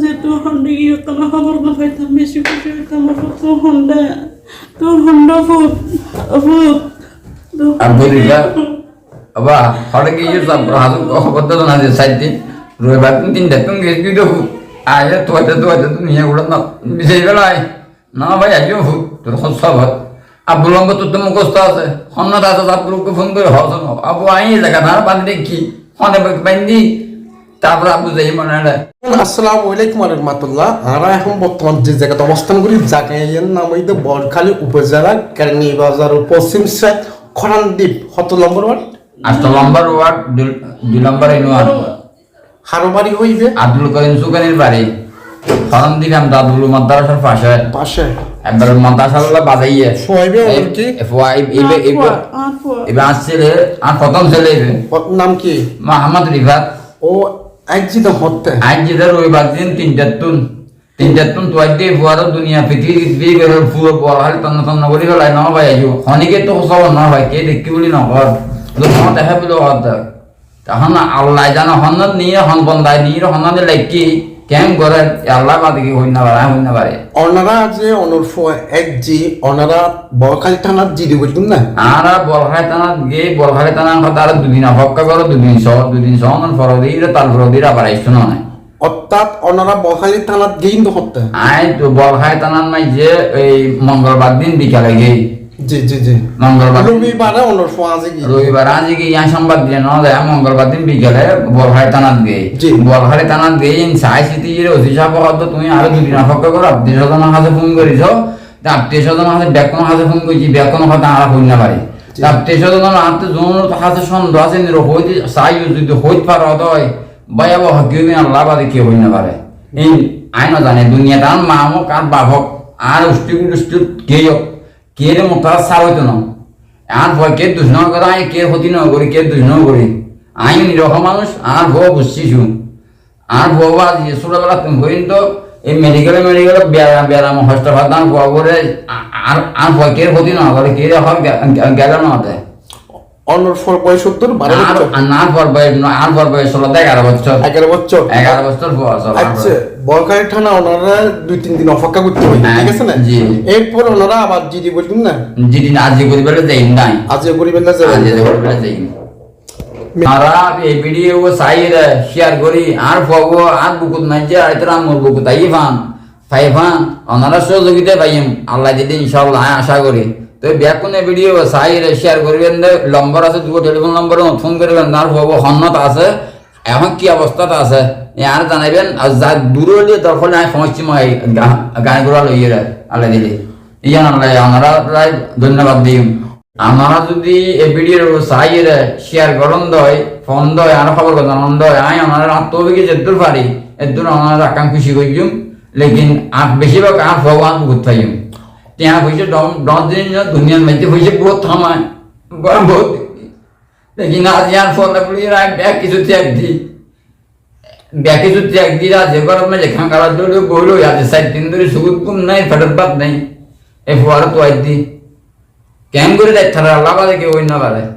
যেহেতু হন্ডে গিয়ে কোনো খবর না পাইতাম বেশি খুশি হইতাম তো হন্ডা তো tuh gitu gitu. Ayah tua tua tua tuh nih udah nak bisa belai. Nah, ভাই আজও ভূত তোর তো আছে হন্য দাদা আবুকে ফোন করে হসন আবু আই জায়গা না বান্ধে কি হনে বান্ধি তারপর আবু যাই মনে হয় আসসালামু আলাইকুম রহমতুল্লাহ। আমরা এখন বর্তমান যে জায়গাতে অবস্থান করি জায়গার নাম হইতে বরখালী উপজেলা কেরানি বাজার পশ্চিম সাইড খরানদ্বীপ। কত নম্বর ওয়ার্ড? নম্বর ওয়ার্ড দুই নম্বর ইনুয়ার হারোবাড়ি হইবে? আব্দুল করিম সুকানির বাড়ি। ফরম দিলাম দাদুল মাদ্রাসার পাশে। পাশে। একবার মাদ্রাসা বাজাইয়ে। সোয়াইবে ওর কি? আর ফুট এবার আসছিলে আর প্রথম ছেলে নাম কি? মাহমদ রিফাত। ও হতে আজ যেটা রবিবার দিন তিনটার তুন তিনটার তুন তোয়ার দিয়ে ফুয়ারো দুনিয়া, পৃথিবী পৃথিবী করে ফুয়ো বড় হালি তন্ন তন্ন করি ফেলাই ন ভাই আইও হনিকে তো সব ন ভাই, কে দেখি বলি নকর লোক দেখা পেল হত। তখন আল্লাহ জানা হনত নিয়ে হন বন্দায় নিয়ে হনদে লাইকি কেম করে আল্লাহ বাদে কি হইনা পারে হইনা পারে ওনারা যে অনর্ফ একজি ওনারা বরখালী থানার জিডি বলতুন না? আরা বলখাই টানা গে বলখাই টানা কথা আর দুদিন অপেক্ষা করো দুদিন সহ দুদিন সহ ফরদি তার ফরদি আবার আইসো না। অর্থাৎ ওনারা বরখালী থানার গেইন তো হতে আই তো বলখাই টানার নাই যে এই মঙ্গলবার দিন বিকালে গে জি জি জি। মঙ্গলবার। রবিবারে কি রবিবার আজ ইয়া সংবাদ দিলে না মঙ্গলবার দিন বিকালে তুমি আরও দুদিন অপেক্ষা করো আত্মীয় স্বজনের কাছে ফোন করিছ। আত্মীয় ব্যাকন ফোন করছি ব্যাকন কথা আমরা হই না পারি জি। আত্মীয় স্বজনের হাতে যৌন কাছে সন্দেহ আছে নির হইতে চাই যদি হইতে পারো হয় বায়াব হকিও আল্লাহ বাদে কেউ হই না পারে। এই আইন জানে দুনিয়া তার মা হোক আর বাপ হোক আর উষ্টি উষ্টি কে হোক। কে রে ন সার না আর ভয়, কে দুষ্ণ করে আই, কে ক্ষতি ন করি কে দুষ্ণ করি আই নিরহ মানুষ আর ভয় বুঝছিছু আর ভয় বা ছোটবেলা হইন তো এই মেডিকেলে মেডিকেলে ব্যায়াম ব্যায়াম হস্তপাদান ভয় করে আর আর ভয়, কে ক্ষতি ন করে কে হয় গেল না হতে অনর্ফর বয়স সত্তর বারো আর বছর। বয়স আর ভর বয়স ষোলো এগারো বছর। এগারো বছর। এগারো বছর আচ্ছা বরখালী থানা ওনারা দুই তিন দিন অপেক্ষা করতে হবে হ্যাঁ, ঠিক আছে না? এরপর ওনারা আবার জিডি বলতুন না? যেদিন আজ করি যাই নাই। যাই এই ভিডিও শেয়ার আর আর বুকুত নাই যে আর তোরা মোর বুকুত। আই ফান ফাই ফান ওনারা সহযোগিতা পাইম। আল্লাহ ইনশাআল্লাহ আমি আশা করি। তো ব্যাকুনে ভিডিও সাইরে শেয়ার করবেন নম্বর আছে, দুটো টেলিফোন নম্বর ফোন করবেন আর পাবো হন্নত আছে। এখন কি অবস্থাতে আছে আর জানাবেন আর যা দূর হলে দরকার আমি সমস্যা মই গান করা লইয়ে আল্লাহ দিলে। ইয়ান আল্লাহ আমরা ধন্যবাদ দিম। আমরা যদি এই ভিডিওর সাইয়ের শেয়ার করন দয়, ফোন দয় আর খবর জানান দয়, আই আমার আত্মবিকে যেদূর পারি এদূর আমার আকাম খুশি করিম লেকিন আর বেশিরভাগ আর ভগবান বহুত त्यहाँ भइसक्यो डम डन्जिन्छ धुनियाँ भइसक्यो भइसक्यो ग्रोथ ठाउँमा गरम बहुत देखि आज यहाँ फोनलाई पुगिरहेको ब्याकिसु त्याग्दी ब्याकिसु त्याग्दी राज्य गरममा लेखा काला डोल्यो गोलो याद साइड तिन्दुरी सुगुत कुम नै फटरपात नै এ ফোয়ারা তো আইদি কেন করে দেখ থারা লাগালে কেউ অন্য বাড়ায়